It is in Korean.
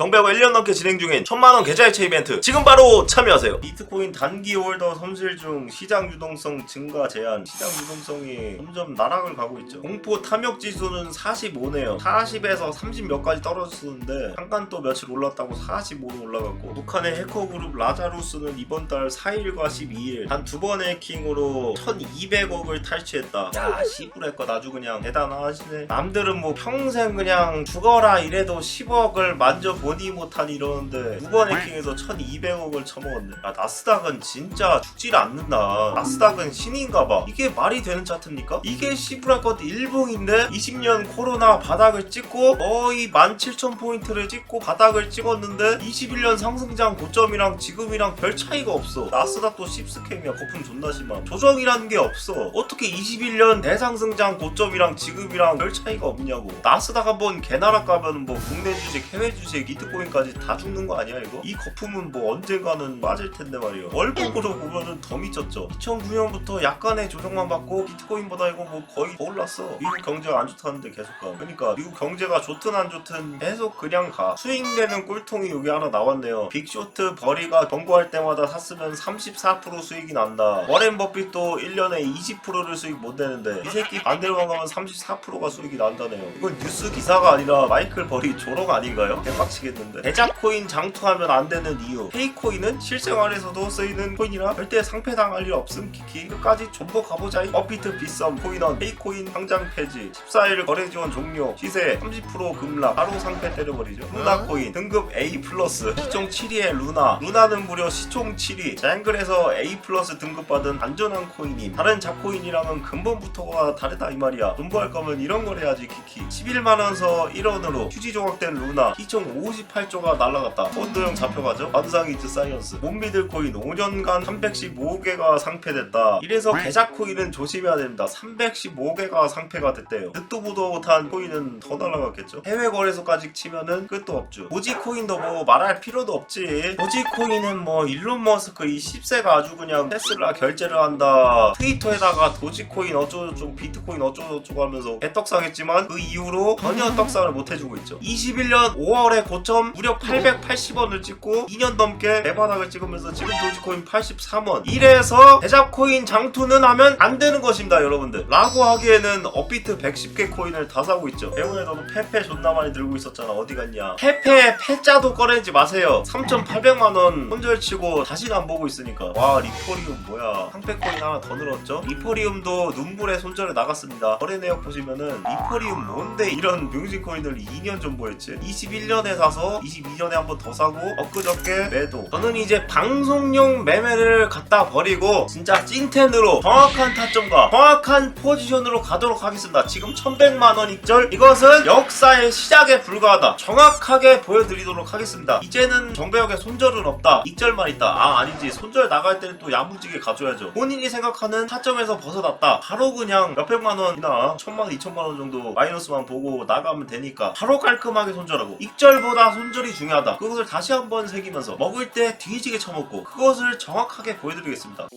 정배가 1년 넘게 진행 중인 천만원 계좌이체 이벤트. 지금 바로 참여하세요. 비트코인 단기 홀더 손실 중 시장 유동성 증가 제한. 시장 유동성이 점점 나락을 가고 있죠. 공포 탐욕 지수는 45네요. 40에서 30몇 가지 떨어졌었는데 잠깐 또 며칠 올랐다고 45로 올라갔고 북한의 해커 그룹 라자루스는 이번 달 4일과 12일 단 두 번의 해킹으로 1200억을 탈취했다. 야 씨부레 것 아주 그냥 대단하시네. 남들은 뭐 평생 그냥 죽어라 이래도 10억을 만져보 니 못하니 이러는데 두번 해킹해서 1200억을 처먹었네. 야 나스닥은 진짜 죽질 않는다. 나스닥은 신인가봐. 이게 말이 되는 차트입니까? 이게 것 일봉인데 20년 코로나 바닥을 찍고 거의 17,000포인트를 찍고 바닥을 찍었는데 21년 상승장 고점이랑 지금이랑 별 차이가 없어. 나스닥도 씹스캠이야. 거품 존나 심함 조정이라는 게 없어. 어떻게 21년 대상승장 고점이랑 지금이랑 별 차이가 없냐고. 나스닥 한번 개나라 가면 뭐 국내 주식 해외 주식 비트코인까지 다 죽는 거 아니야 이거? 이 거품은 뭐 언젠가는 빠질 텐데 말이야 월봉으로 보면은 더 미쳤죠. 2009년부터 약간의 조정만 받고 비트코인보다 이거 뭐 거의 더 올랐어. 미국 경제가 안 좋다는데 계속 가. 그러니까 미국 경제가 좋든 안 좋든 계속 그냥 가. 수익되는 꿀통이 여기 하나 나왔네요. 빅쇼트 버리가 경고할 때마다 샀으면 34% 수익이 난다. 워렌 버핏도 1년에 20%를 수익 못 내는데 이 새끼 반대로만 가면 34%가 수익이 난다네요. 이건 뉴스 기사가 아니라 마이클 버리 조롱 아닌가요? 개빡치 겠는데? 대자코인 장투하면 안 되는 이유. 페이코인은 실생활에서도 쓰이는 코인이라 절대 상패당할 일 없음 키키. 끝까지 존버 가보자 업비트 비썸 코인원. 페이코인 당장 폐지. 14일 거래 지원 종료. 시세 30% 급락. 바로 상패 때려버리죠. 루나코인. 등급 A 플러스. 시총 7위의 루나. 루나는 무려 시총 7위. 쟁글에서 A 플러스 등급받은 안전한 코인임 다른 잡코인이랑은 근본부터가 다르다 이 말이야. 존버할 거면 이런 걸 해야지 키키. 11만원서 1원으로 휴지 조각된 루나. 시총 58조가 날라갔다. 펀드형 잡혀가죠? 반상이즈 사이언스 못 믿을 코인. 5년간 315개가 상패됐다. 이래서 계좌 코인은 조심해야 됩니다. 315개가 상패가 됐대요. 듣도 보도 못한 코인은 더 날라갔겠죠? 해외 거래소까지 치면은 끝도 없죠. 도지 코인도 뭐 말할 필요도 없지. 도지 코인은 뭐 일론 머스크 이 10세가 아주 그냥 테슬라 결제를 한다. 트위터에다가 도지 코인 어쩌고저쩌고 비트코인 어쩌고저쩌고 하면서 개떡상했지만 그 이후로 전혀 떡상을 못 해주고 있죠. 21년 5월에 고점 무려 880원을 찍고 2년 넘게 대바닥을 찍으면서 지금 도지코인 83원. 이래서 대잡코인 장투는 하면 안 되는 것입니다 여러분들. 라고 하기에는 업비트 110개 코인을 다 사고 있죠. 배우에 너도 페페 존나 많이 들고 있었잖아. 어디 갔냐. 페페 패자도 꺼내지 마세요. 3,800만원 손절치고 다시는 안 보고 있으니까. 와 리포리움 뭐야. 상패코인 하나 더 늘었죠? 리포리움도 눈물의 손절에 나갔습니다. 거래 내역 보시면은 리포리움 뭔데 이런 명진 코인을 2년 전보였지? 21년에 사서 22년에 한 번 더 사고 엊그저께 매도. 저는 이제 방송용 매매를 갖다 버리고 진짜 찐텐으로 정확한 타점과 정확한 포지션으로 가도록 하겠습니다. 지금 1100만원 익절. 이것은 역사의 시작에 불과하다. 정확하게 보여드리도록 하겠습니다. 이제는 정배역에 손절은 없다. 익절만 있다. 아 아니지. 손절 나갈 때는 또 야무지게 가져야죠. 본인이 생각하는 타점에서 벗어났다. 바로 그냥 몇백만원이나? 천만원 이천만원 정도 마이너스만 보고 나가면 되니까 바로 깔끔하게 손절하고. 익절보다 손절이 중요하다. 그것을 다시 한번 새기면서 먹을 때 뒤지게 쳐먹고 그것을 정확하게 보여드리겠습니다